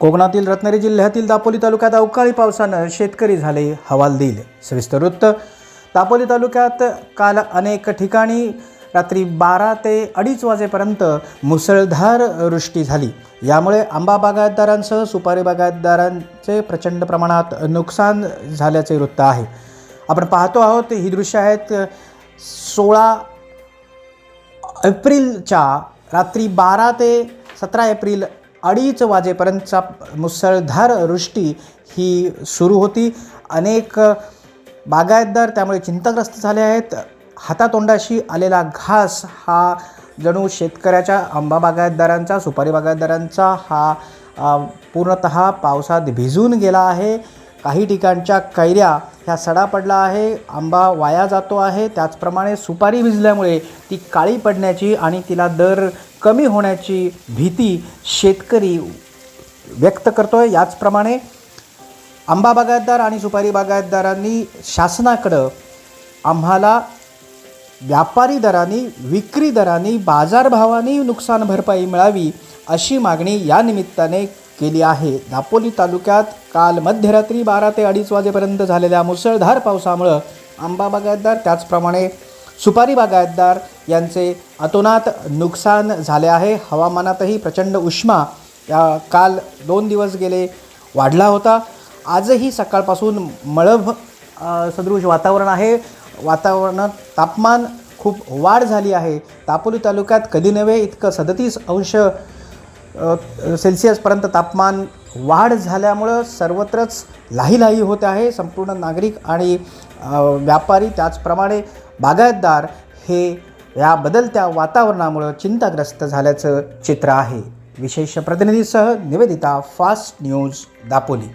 कोकणातील रत्नागिरी जिल्ह्यातील दापोली तालुक्यात अवकाळी पावसानं शेतकरी झाले हवालदिल. सविस्तर वृत्त. दापोली तालुक्यात काल अनेक ठिकाणी रात्री बारा ते अडीच वाजेपर्यंत मुसळधार वृष्टी झाली. यामुळे आंबा बागायतदारांसह सुपारी बागायतदारांचे प्रचंड प्रमाणात नुकसान झाल्याचे वृत्त आहे. आपण पाहतो आहोत ही दृश्य आहेत सोळा एप्रिलच्या रात्री बारा ते सतरा एप्रिल अडीच वाजेपर्यंतचा मुसळधार वृष्टी ही सुरू होती. अनेक बागायतदार त्यामुळे चिंताग्रस्त झाले आहेत. हातातोंडाशी आलेला घास हा जणू शेतकऱ्याच्या आंबा बागायतदारांचा सुपारी बागायतदारांचा हा पूर्णत पूर्णतः पावसात भिजून गेला आहे. काही ठिकाणच्या कैऱ्या ह्या सडा पडला आहे. आंबा वाया जातो आहे. त्याचप्रमाणे सुपारी भिजल्यामुळे ती काळी पडण्याची आणि तिला दर कमी होण्याची भीती शेतकरी व्यक्त करतोय. याचप्रमाणे आंबा बागायतदार आणि सुपारी बागायतदारांनी शासनाकडं आम्हाला व्यापारी दरांनी विक्री दरांनी बाजारभावाने नुकसान भरपाई मिळावी अशी मागणी या निमित्ताने केली आहे. दापोली तालुक्यात काल मध्यरात्री बारा ते अडीच वाजेपर्यंत झालेल्या मुसळधार पावसामुळं आंबा बागायतदार त्याचप्रमाणे सुपारी बागायतदार यांचे अतोनात नुकसान झाले आहे. हवामानातही प्रचंड उष्मा या काल दोन दिवस गेले वाढला होता. आजही सकाळपासून मळभ सदृश वातावरण आहे. वातावरणात तापमान खूप वाढ झाली आहे. दापोली तालुक्यात कधी नव्हे इतकं सदतीस अंश सेल्सिअसपर्यंत तापमान वाढ झाल्यामुळं सर्वत्रच लाहीलाही होत आहे. संपूर्ण नागरिक आणि व्यापारी त्याचप्रमाणे बागायतदार हे या बदलत्या वातावरणामुळं चिंताग्रस्त झाल्याचं चित्र आहे. विशेष प्रतिनिधीसह निवेदिता फास्ट न्यूज दापोली.